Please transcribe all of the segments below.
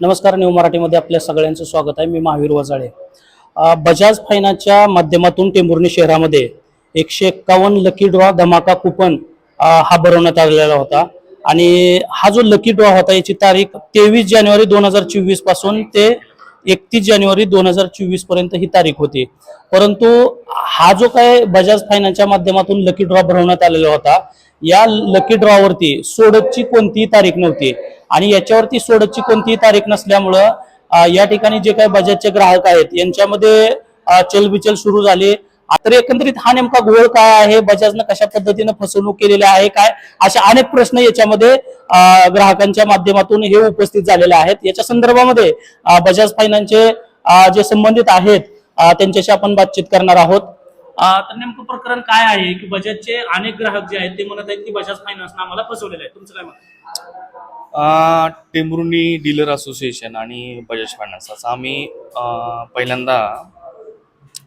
नमस्कार न्यू मराठीमध्ये आपल्या सगळ्यांचं स्वागत आहे. मी महावीर वजाळे. बजाज फायनान्सच्या माध्यमातून टेंभुर्णी शहरामध्ये एकशे एक्कावन्न लकी ड्रॉ धमाका कुपन हा भरवण्यात आलेला होता. आणि हा जो लकी ड्रॉ होता याची तारीख तेवीस जानेवारी दोन हजार चोवीसपासून ते एकतीस जानेवारी दोन हजार चोवीसपर्यंत ही तारीख होती. परंतु हा जो काय बजाज फायनान्सच्या माध्यमातून लकी ड्रॉ भरवण्यात आलेला होता या लकी ड्रॉवरती सोडतची कोणतीही तारीख नव्हती. आणि याच्यावरती सोडतची कोणतीही तारीख नसल्यामुळं या ठिकाणी जे काही बजाजचे ग्राहक आहेत यांच्यामध्ये चलबिचल सुरू झाली. तर एकंदरीत हा नेमका घोळ काय आहे? बजाजनं कशा पद्धतीनं फसवणूक केलेली आहे? काय? अशा अनेक प्रश्न याच्यामध्ये ग्राहकांच्या माध्यमातून हे उपस्थित झालेले आहेत. याच्या संदर्भामध्ये बजाज फायनान्सचे जे संबंधित आहेत अ, त्यांच्याशी आपण बातचीत करणार आहोत. अ, तर नेमकं प्रकरण काय आहे की बजाजचे अनेक ग्राहक जे आहेत ते म्हणत आहेत की बजाज फायनान्सनं आम्हाला फसवलेलं आहे. तुमचं काय मत डीलर असोसिएशन आणि बजाज फायनान्स. असं आम्ही पहिल्यांदा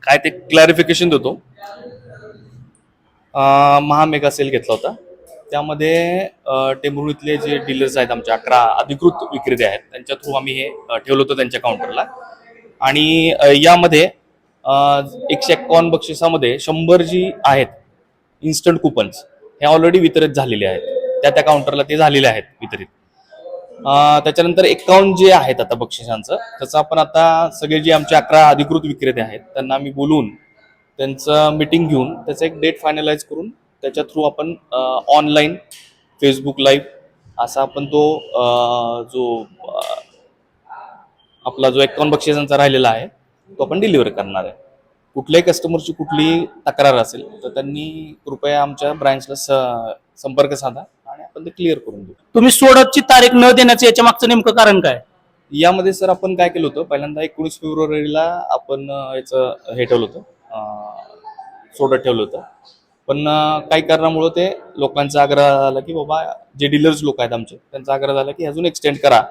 काय ते क्लॅरिफिकेशन देतो. महामेगा सेल घेतला होता. त्यामध्ये अ, टेंभुर्णीतले जे डीलर्स आहेत आमच्या अकरा अधिकृत विक्रेते आहेत त्यांच्या थ्रू आम्ही हे ठेवलं होतं त्यांच्या काउंटरला आणि यामध्ये एकशे एक्कावन्न बक्षिसामध्ये शंभर जी आहेत इन्स्टंट कुपन्स हे ऑलरेडी वितरित झालेले आहेत. त्या त्या काउंटरला ते झालेले आहेत वितरित. त्याच्यानंतर एकावन्न जे आहेत आता बक्षिसांचं त्याचं आपण आता सगळे जे आमचे अकरा अधिकृत विक्रेते आहेत त्यांना आम्ही बोलून त्यांचं मिटिंग घेऊन त्याचं एक डेट फायनलाइज करून त्याच्या थ्रू आपण ऑनलाईन फेसबुक लाईव्ह असा आपण तो जो आपला जो एकावन्न बक्षिसांचा राहिलेला आहे तो आपण डिलिव्हर करणार आहे. कुठल्याही कस्टमरची कुठलीही तक्रार असेल तर त्यांनी कृपया आमच्या ब्रँचला स संपर्क साधा. आपण ते क्लिअर करून देऊ. तुम्ही सोडतची तारीख न देण्याचं याच्या मागचं नेमकं कारण काय? यामध्ये सर आपण काय केलं होतं पहिल्यांदा एकोणीस फेब्रुवारीला आपण अं, याचं हे ठेवलं होतं अं, सोडत ठेवलं होतं. पण अं, काही कारणामुळं ते लोकांचा आग्रह झाला की बाबा जे डीलर्स लोक आहेत आमचे त्यांचा आग्रह झाला की अजून एक्सटेंड करा.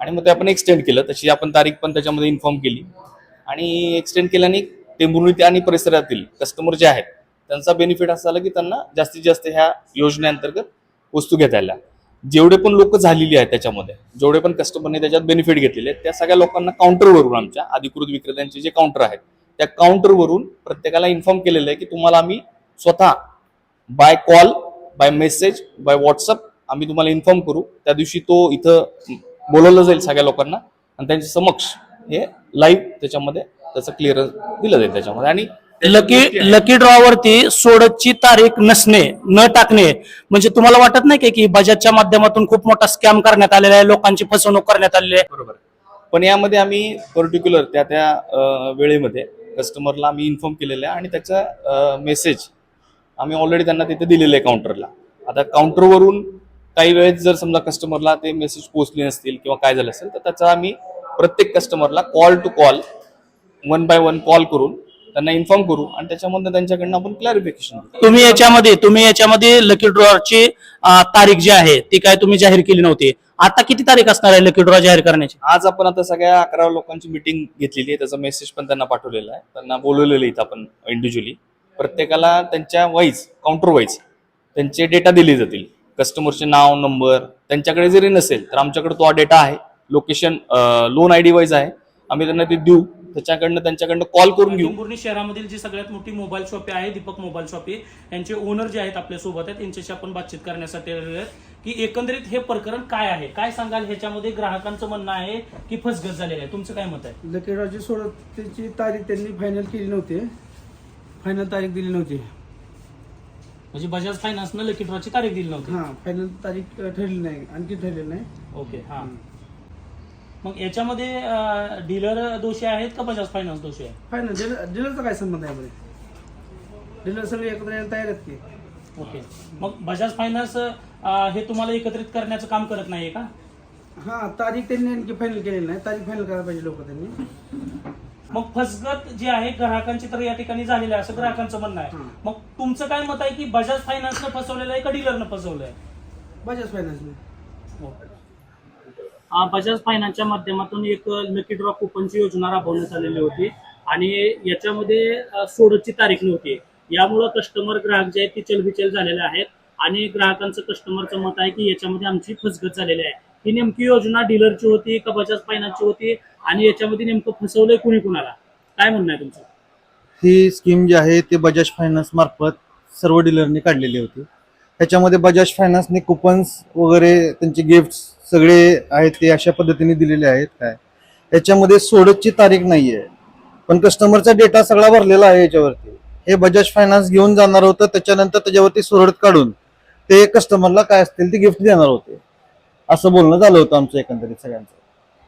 आणि मग ते आपण एक्सटेंड केलं तशी आपण तारीख पण त्याच्यामध्ये इन्फॉर्म केली. आणि एक्सटेंड केल्याने टेंभुर्णी आणि परिसरातील कस्टमर जे आहेत त्यांचा बेनिफिट असा झाला की त्यांना जास्तीत जास्त ह्या योजनेअंतर्गत वस्तू घेता आल्या जेवढे पण लोक झालेली आहेत त्याच्यामध्ये जेवढे पण कस्टमरने त्याच्यात बेनिफिट घेतलेले आहेत त्या सगळ्या लोकांना काउंटरवरून आमच्या अधिकृत विक्रेत्यांचे जे काउंटर आहेत त्या काउंटरवरून प्रत्येकाला इन्फॉर्म केलेलं आहे की तुम्हाला आम्ही स्वतः by call by message by WhatsApp आम्ही तुम्हाला इन्फॉर्म करू. त्या दिवशी तो इथं बोलवलं जाईल सगळ्या लोकांना आणि त्यांच्या समक्ष हे लाईव्ह त्याच्यामध्ये त्याचं क्लिअर दिलं जाईल त्याच्यामध्ये. आणि लकी लकी ड्रॉवरती सोडतची तारीख नसणे न टाकणे म्हणजे तुम्हाला वाटत नाही का की बजाजच्या माध्यमातून खूप मोठा स्कॅम करण्यात आलेला आहे लोकांची फसवणूक करण्यात आलेली आहे? बरोबर. पण यामध्ये आम्ही पर्टिक्युलर त्या त्या वेळेमध्ये कस्टमरला आम्ही इन्फॉर्म केलेलं आहे आणि त्याचा मेसेज आम्ही ऑलरेडी त्यांना तिथे दिलेलं आहे काउंटरला आता काउंटरवरून काही वेळेस जर समजा कस्टमरला ते मेसेज पोहोचले नसतील किंवा काय झालं असेल तर त्याचा आम्ही प्रत्येक कस्टमरला call to call one by one call करून त्यांना इन्फॉर्म करू आणि त्याच्यामध्ये त्यांच्याकडनं आपण क्लॅरिफिकेशन तुम्ही याच्यामध्ये तुम्ही याच्यामध्ये लकी ड्रॉची तारीख जी आहे ती काय तुम्ही जाहीर केली नव्हती? आता किती तारीख असणार आहे लकी ड्रॉ जाहीर करण्याची? आज आपण आता सगळ्या अकरा लोकांची मिटिंग घेतलेली आहे त्याचा मेसेज पण त्यांना पाठवलेला आहे. त्यांना बोलवलेलं इथं आपण इंडिव्हिज्युअली प्रत्येकाला त्यांच्या वाईज काउंटर वाईज त्यांचे डेटा दिले जातील. कस्टमरचे नाव नंबर त्यांच्याकडे जरी नसेल तर आमच्याकडे तो डेटा आहे. Location loan I D wise आहे. आम्ही त्यांना ते देऊ. त्याच्याकडनं त्यांच्याकडनं कॉल करून घेऊ. टेंभुर्णी शहरामधील जी सगळ्यात मोठी मोबाईल शॉपी आहे दीपक मोबाईल शॉपी यांचे ओनर जे आहेत आपल्यासोबत आहेत यांच्याशी आपण बातचीत करण्यासाठी आलेलो आहेत. की एकंदरीत हे प्रकरण काय आहे? काय सांगाल? ह्याच्यामध्ये ग्राहकांचं म्हणणं आहे की फसगत झालेलं आहे. तुमचं काय मत आहे? लकेराची सोडतीची तारीख त्यांनी फायनल केली नव्हती. फायनल तारीख दिली नव्हती. म्हणजे बजाज फायनान्सनं लकी ड्रॉची तारीख दिली नव्हती. हां फायनल तारीख अं, ठरली नाही. आणखी ठरलेली नाही. ओके हा. मग याच्यामध्ये डीलर दोषी आहेत का बजाज फायनान्स दोषी आहे डीलर डीलरचा काय संबंध आहे यामध्ये डीलर सगळे एकत्र यायला तयार आहेत की? ओके. मग बजाज फायनान्स हे तुम्हाला एकत्रित करण्याचं काम करत नाहीये का? हां तारीख त्यांनी आणखी फायनल केलेली नाही. तारीख फायनल करायला पाहिजे लोक त्यांनी. मग फसगत जी आहे ग्राहकांची तर या ठिकाणी झालेली आहे असं ग्राहकांचं म्हणणं आहे. मग तुमचं काय मत आहे की बजाज फायनान्सनं फसवलेलं आहे का डीलरनं फसवलं आहे बजाज फायनान्सने बजाज फायनान्सच्या माध्यमातून एक लकी ड्रॉ कुपनची योजना राबवण्यात आलेली होती. आणि याच्यामध्ये सोडची सोडतची तारीख नव्हती. यामुळं कस्टमर ग्राहक जे आहेत ते चलबिचल झालेले आहेत. आणि ग्राहकांचं कस्टमरचं मत आहे की याच्यामध्ये आमची फसगत झालेली आहे. ही नेमकी योजना डीलरची होती का बजाज फायनान्सची होती? आणि याच्यामध्ये नेमकं फसवलंय कुणी कुणाला? काय म्हणणं आहे तुमचं? ही स्कीम जी आहे ते बजाज फायनान्स मार्फत सर्व डीलरनी काढलेली होती. त्याच्यामध्ये बजाज फायनान्सने कुपन्स वगैरे त्यांचे गिफ्ट सगळे आहेत ते अशा पद्धतीने दिलेले आहेत काय? याच्यामध्ये सोडतची तारीख नाही आहे पण कस्टमरचा डेटा सगळा भरलेला आहे याच्यावरती. हे बजाज फायनान्स घेऊन जाणार होतं त्याच्यानंतर त्याच्यावरती सोडत काढून ते कस्टमरला काय असतील ते गिफ्ट देणार होते. असं बोलणं झालं होतं आमचं एकंदरीत सगळ्यांचं.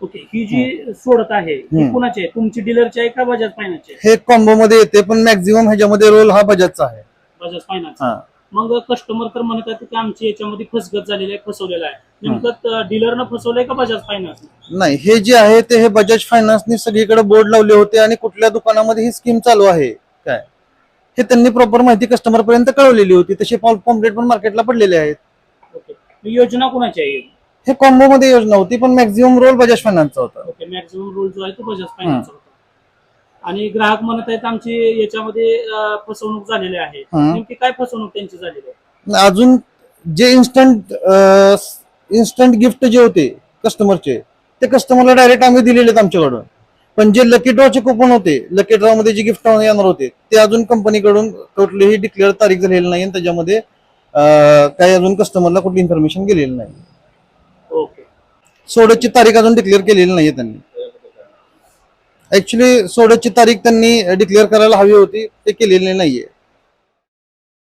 ओके ही जी सोडत आहे. कुणाची आहे? तुमची डीलरची आहे का बजाज फायनान्सची आहे? हे कॉम्बो मध्ये येते पण मॅक्झिमम ह्याच्यामध्ये रोल हा बजाजचा आहे. बजाज फायनान्स हा. मग कस्टमर तर म्हणतात की आमची याच्यामध्ये फसगत झालेली आहे फसवलेलं आहे. नेमकं डीलरनं फसवलंय का बजाज फायनान्स नाही हे जे आहे ते हे बजाज फायनान्सने सगळीकडे बोर्ड लावले होते आणि कुठल्या दुकानामध्ये ही स्कीम चालू आहे? काय? हे त्यांनी प्रॉपर माहिती कस्टमर पर्यंत कळवलेली होती. तसे पॉम्पलेट पण मार्केटला पडलेले आहेत. ही योजना कुणाची आहे? हे कॉम्बो मध्ये योजना होती पण मॅक्झिमम रोल बजाज फायनान्सचा होता. ओके मॅक्झिमम रूल जो आहे तो बजाज फायनान्सचा होता. आणि ग्राहक म्हणत आहेत आमची याच्यामध्ये अं, फसवणूक झालेली आहे. नेमकी काय फसवणूक त्यांची झालेली आहे? अजून जे इन्स्टंट इन्स्टंट गिफ्ट जे होते कस्टमरचे ते कस्टमरला डायरेक्ट आम्ही दिलेले आहेत आमच्याकडून. पण जे लकी ड्रॉचे कुपन होते लकी ड्रॉ मध्ये जे गिफ्ट येणार होते ते अजून कंपनीकडून कुठलीही डिक्लेअर तारीख झालेली नाही आणि त्याच्यामध्ये अं, काही अजून कस्टमरला कुठली इन्फॉर्मेशन गेलेली नाही. ओके. सोडतची तारीख अजून डिक्लेअर केलेली नाहीये त्यांनी. ऍक्च्युली सोडतची तारीख त्यांनी डिक्लेअर करायला हवी होती. ते केलेली नाहीये.